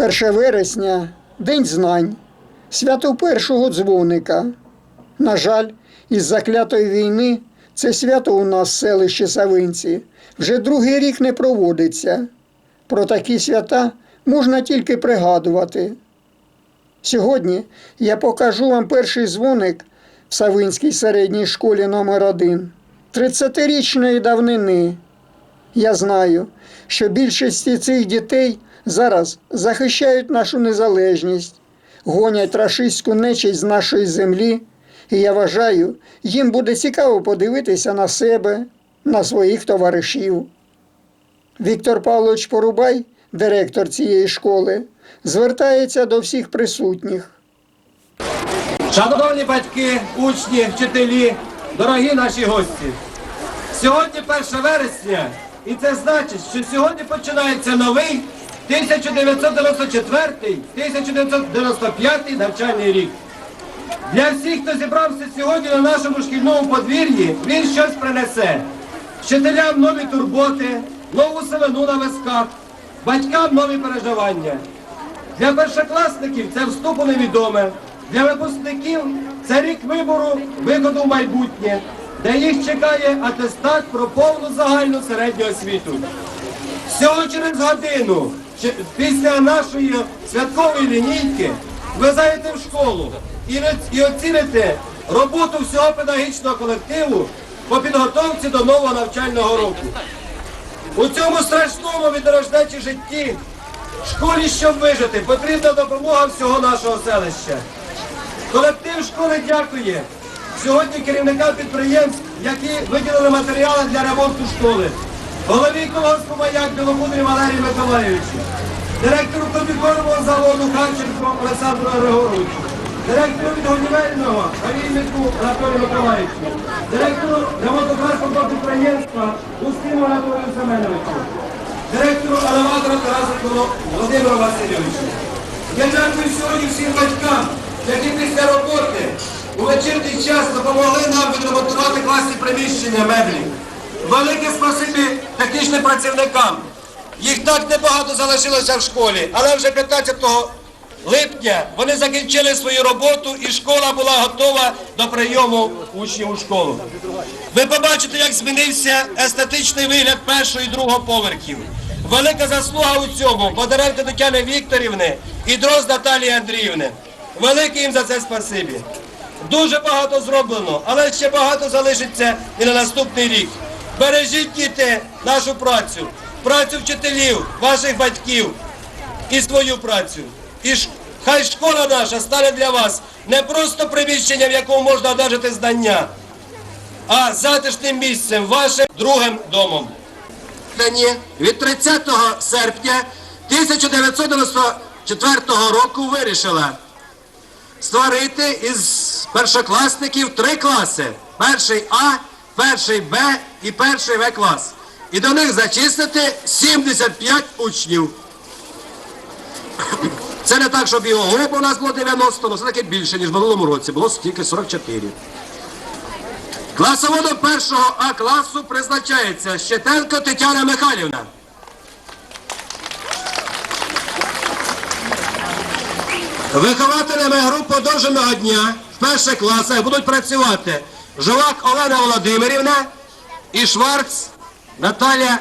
1 вересня День знань, свято першого дзвоника. На жаль, із заклятої війни це свято у нас в селищі Савинці вже другий рік не проводиться. Про такі свята можна тільки пригадувати. Сьогодні я покажу вам перший дзвоник в Савинській середній школі номер 1 30-річної давнини. Я знаю, що більшості цих дітей зараз захищають нашу незалежність, гонять рашистську нечість з нашої землі, і я вважаю, їм буде цікаво подивитися на себе, на своїх товаришів. Віктор Павлович Порубай, директор цієї школи, звертається до всіх присутніх. Шановні батьки, учні, вчителі, дорогі наші гості. Сьогодні 1 вересня, і це значить, що сьогодні починається новий 1994-1995 навчальний рік. Для всіх, хто зібрався сьогодні на нашому шкільному подвір'ї, він щось принесе. Вчителям нові турботи, нову сивину на висках, батькам нові переживання. Для першокласників це вступ у невідоме. Для випускників це рік вибору виходу в майбутнє, де їх чекає атестат про повну загальну середню освіту. Всього через годину, після нашої святкової лінійки, ви зайдете в школу і, оціните роботу всього педагогічного колективу по підготовці до нового навчального року. У цьому страшному відрождачі житті школі, щоб вижити, потрібна допомога всього нашого селища. Колектив школи дякує сьогодні керівникам підприємств, які виділили матеріали для ремонту школи. Голові колгоспу маяк Біломудрі Валерію Миколаївичу, директору комбікормового заводу Харченко Олександру Григоровичу, директору відгодівельного Авільнику Анатолію Миколаївичу, директору ремонтно-транспортного підприємства Устину Анатолію Семеновичу, директору елеватора Тарасу Володимиру Васильовичу. Я дякую сьогодні всім батькам, які після роботи у вечірній час допомогли нам відремонтувати класні приміщення меблі. Велике спасибі технічним працівникам. Їх так небагато залишилося в школі, але вже 15 липня вони закінчили свою роботу і школа була готова до прийому учнів у школу. Ви побачите, як змінився естетичний вигляд першого і другого поверхів. Велика заслуга у цьому Бондаренко Тетяни Вікторівни і Дрозд Наталії Андріївни. Велике їм за це спасибі. Дуже багато зроблено, але ще багато залишиться і на наступний рік. Бережіть діти нашу працю, працю вчителів, ваших батьків і свою працю. І хай школа наша стане для вас не просто приміщенням, в якому можна одержати знання, а затишним місцем, вашим другим домом. Від 30 серпня 1994 року вирішила створити із першокласників три класи: перший А, перший Б і перший В клас. І до них зачислити 75 учнів. Це не так, щоб його бо у нас було 90, але все-таки більше, ніж в минулому році. Було тільки 44. Класоводом першого А класу призначається Щетенко Тетяна Михайлівна. Вихователями груп подовженого дня в перших класах будуть працювати Жовак Олена Володимирівна і Шварц Наталія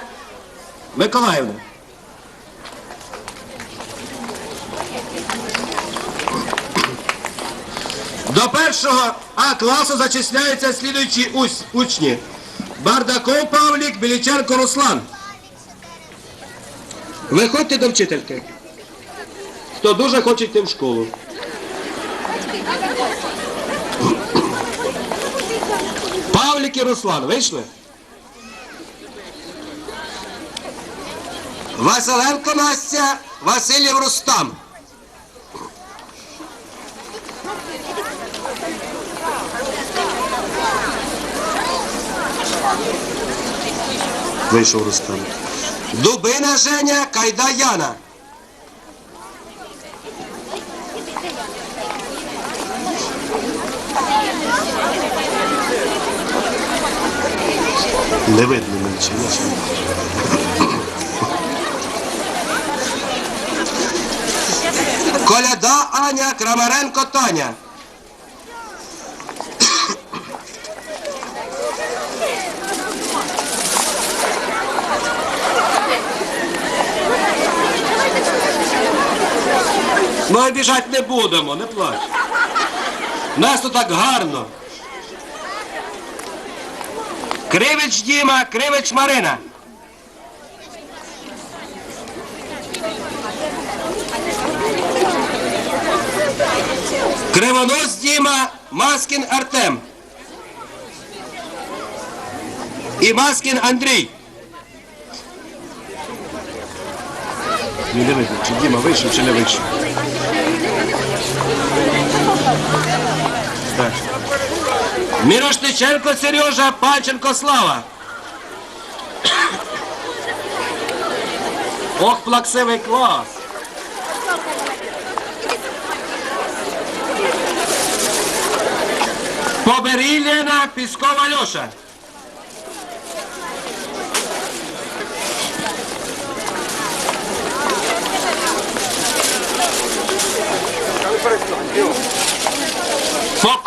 Миколаївна. До першого А класу зачисляються слідуючі учні. Бардаков Павлік, Біліченко Руслан. Виходьте до вчительки. Хто дуже хоче йти в школу. Павлік і Руслан, вийшли? Василенко Настя, Васильєв Рустам. Вийшов Рустам. Дубина Женя, Кайда Яна. Не видно нічого. Коляда Аня, Крамаренко Таня. Ми обіжати не будемо, не плач. Нас тут так гарно. Кривич Діма, Кривич Марина. Кривонос Діма, Маскін Артем. І Маскін Андрій. Не дивіться, чи Діма вийшов, чи не вийшов. Так. Мірошниченко Сережа, Панченко Слава. Ох, плаксивий клас. Поберій Лена, Піскова Льоша.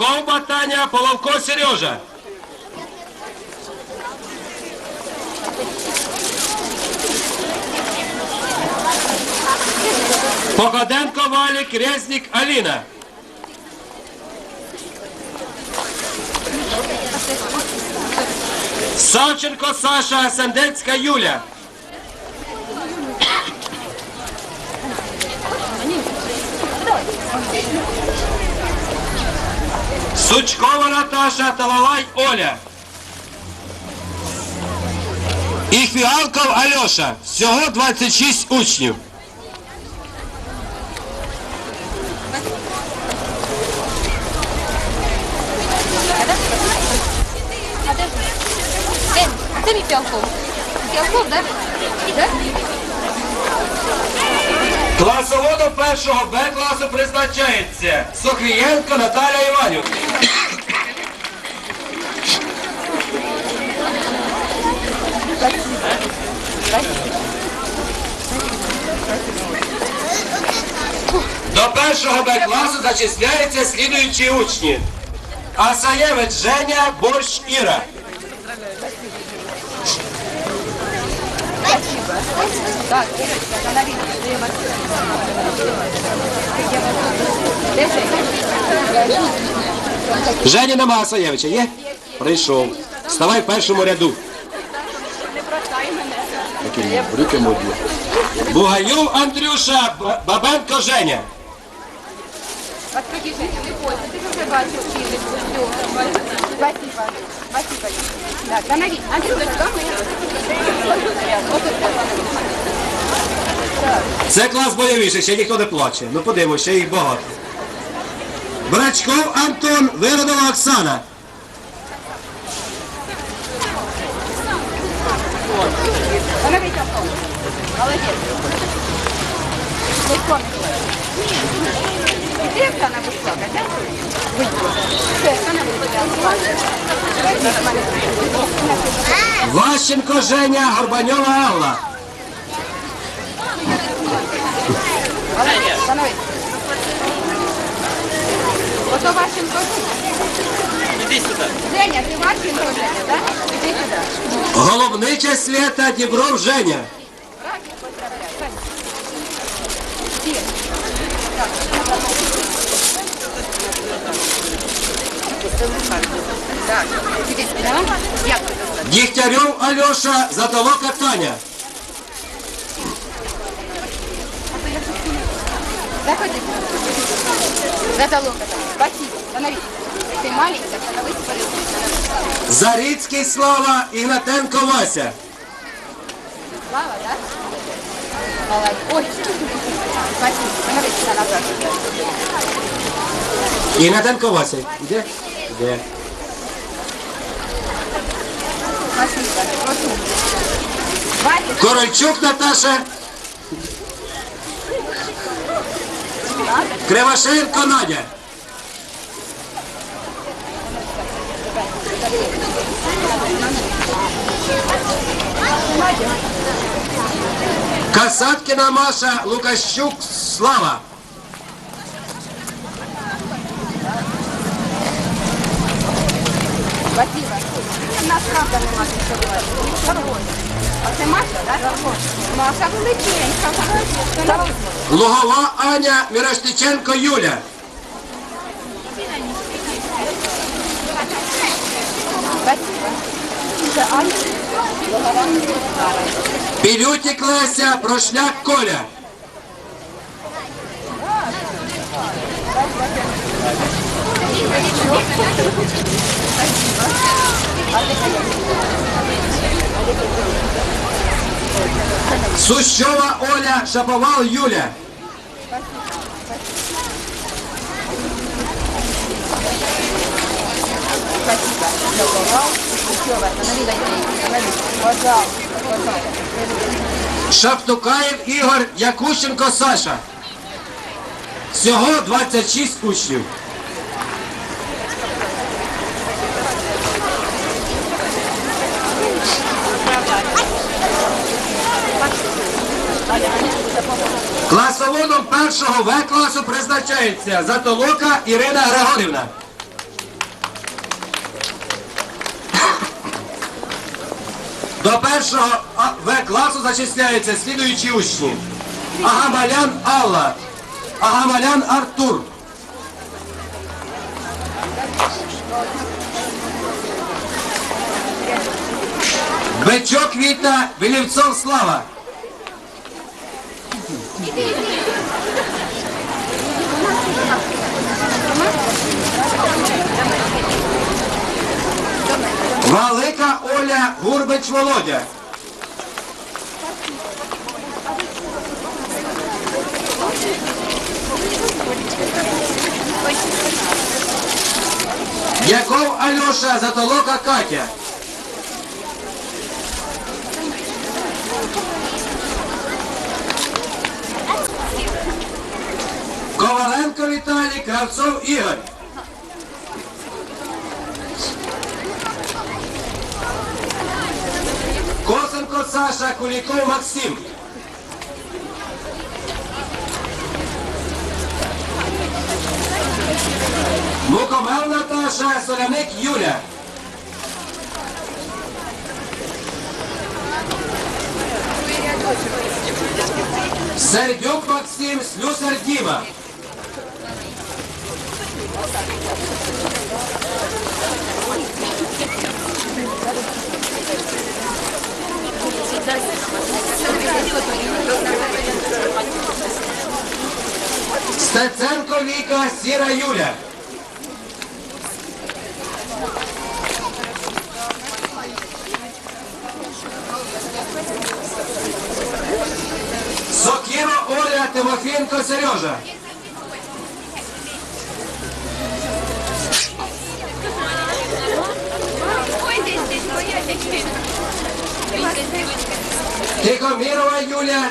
Фокова Таня, Половко Сережа. Походенко Валік, Резник Аліна. Савченко Саша, Сандецька Юля. Сучкова Наташа, Талалай Оля. І Фіалков Альоша. Всього 26 учнів. А де ж? Де? А це мій піалков. Піалков, да? Да? Класоводом першого Б класу призначається Сохрієнко Наталя Іванівна. До першого Б класу зачисляються слідуючі учні. Асаєвич Женя, Борщ Іра. Так, на відео. Женя? Женя нема Асаєвича, є? Прийшов. Ставай в першому ряду. Руки модні. Бугаюв Андрюша, Бабенко Женя. Подходи, Женя, не бойся, ти вже бачив фізику. Спасибо. Спасибо. Так, сюди ми. Це клас бойовіший, ще ніхто не плаче. Ну подивимось, ще їх багато. Брачков Антон, Виродова Оксана. Ващенко Женя, Горбаньова Алла. Становись. Ото Ващенко. Іди сюди. Женя, ти Ващенко, Женя, так? Іди сюди. Головнича Свята, Дібров Женя. Радик поздравляю. Вань. Всі. Так. Так. Іди сюди. Як ти тут? Дігтярьов Альоша, Затолока Таня. Заходи. За там. Спасибо. Становись. Ты маленькая, становись полюбись. Зарицький Слава, Ігнатенко Вася. Слава, да? Молодец. Ой. Спасибо. Становись сюда назад. Ігнатенко Вася. Іде? Іде. Спасибо. Корольчук Наташа. Кривошинко Надя. Касаткина Маша Лукащук Слава. Нас правда немає. А ты Маша, да, так? Маша величенька. молодець. Лугова Аня Міроштиченко Юля. Спасибо. Білютік Леся, Прошляк Коля. Сущова Оля, Шаповал Юля. Шаптукаєв Ігор Якущенко Саша. Всього 26 учнів. Класоводом першого В класу призначається Затолока Ірина Григорівна. До першого В класу зачисляються слідуючі учні. Агамалян Алла, Агамалян Артур. Бичок Віта, Вілівцов Слава. Велика Оля Гурбич Володя. Яков Альоша Затолока Катя. Коваленко Віталій, Кравцов Ігор. Косенко Саша, Куліков Максим. Мукомел Наташа, Соляник Юля. Сердюк Максим, Слюсар Діма. Стеценко Віка, Сіра Юля. Сокіро Оля, Тимофінко Сережа. Тихомірова Юля,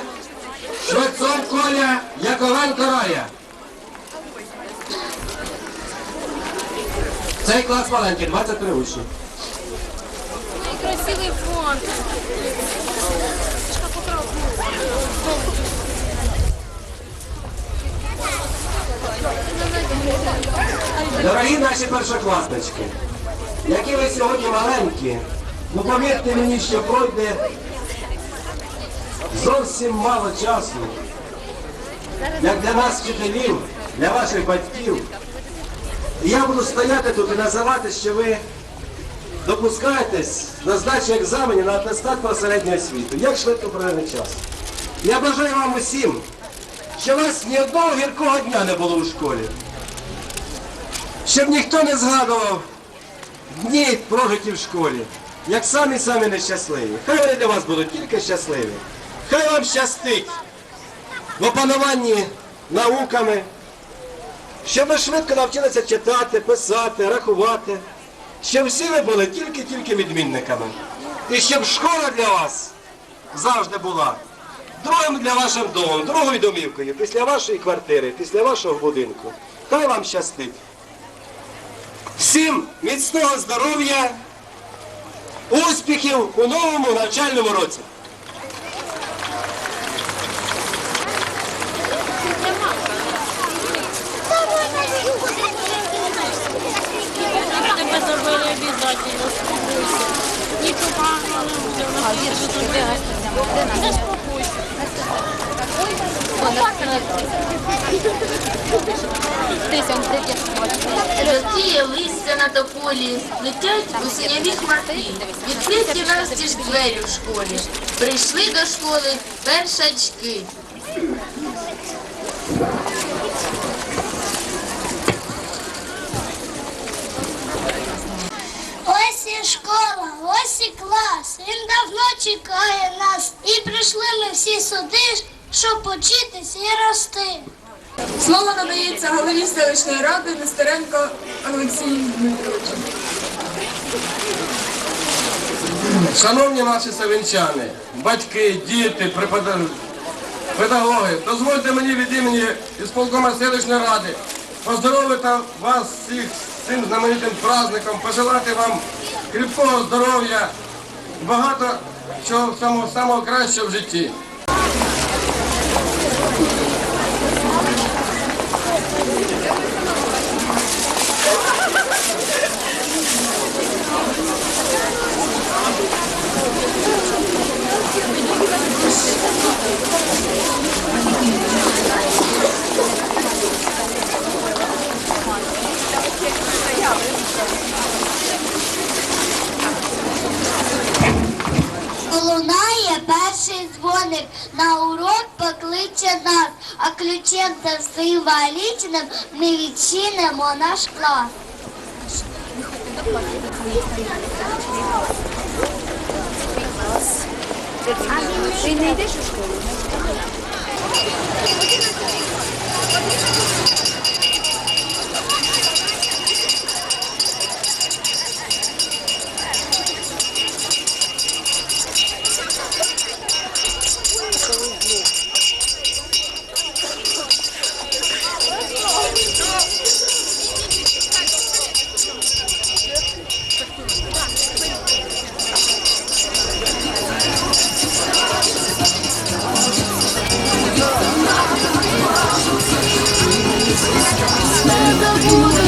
Швецов Коля, Яковенко Рая. Цей клас маленький, 23 учні. Красивий фон. Дорогі наші першокласнички, які ви сьогодні маленькі, ну повірте мені, що пройде зовсім мало часу, як для нас, вчителів, для ваших батьків. І я буду стояти тут і називати, що ви допускаєтесь на здачу екзаменів на атестат про середню освіту. Як швидко пройде час. Я бажаю вам усім, що вас ні одного гіркого дня не було у школі щоб ніхто не згадував дні прожиті в школі, як самі самі нещасливі. Хай вони для вас будуть тільки щасливі. Хай вам щастить в опануванні науками, щоб ви швидко навчилися читати, писати, рахувати, щоб всі ви були тільки-тільки відмінниками. І щоб школа для вас завжди була другим для вашим домом, другою домівкою, після вашої квартири, після вашого будинку. Хай вам щастить. Всім міцного здоров'я, Успіхів у новому навчальному році! Тися, он прийде. Жовтіє листя на тополі, летять у синяві хмарки. Відкриті настіж двері в школі. Прийшли до школи першачки. Ось і школа, ось і клас. Він давно чекає нас. І прийшли ми всі сюди, щоб учитися і рости. Слово надається голові селищної ради Нестеренко Олексію Дмитровичу. Шановні наші савінчани, батьки, діти, педагоги, дозвольте мені від імені ісполкома селищної ради поздоровити вас всіх з цим знаменитим праздником, пожелати вам кріпкого здоров'я, багато чого самого, самого кращого в житті. Лунає перший дзвоник, на урок покличе нас, а ключем символічним ми відчинимо наш клас. Ти не йдеш у школу? Забудь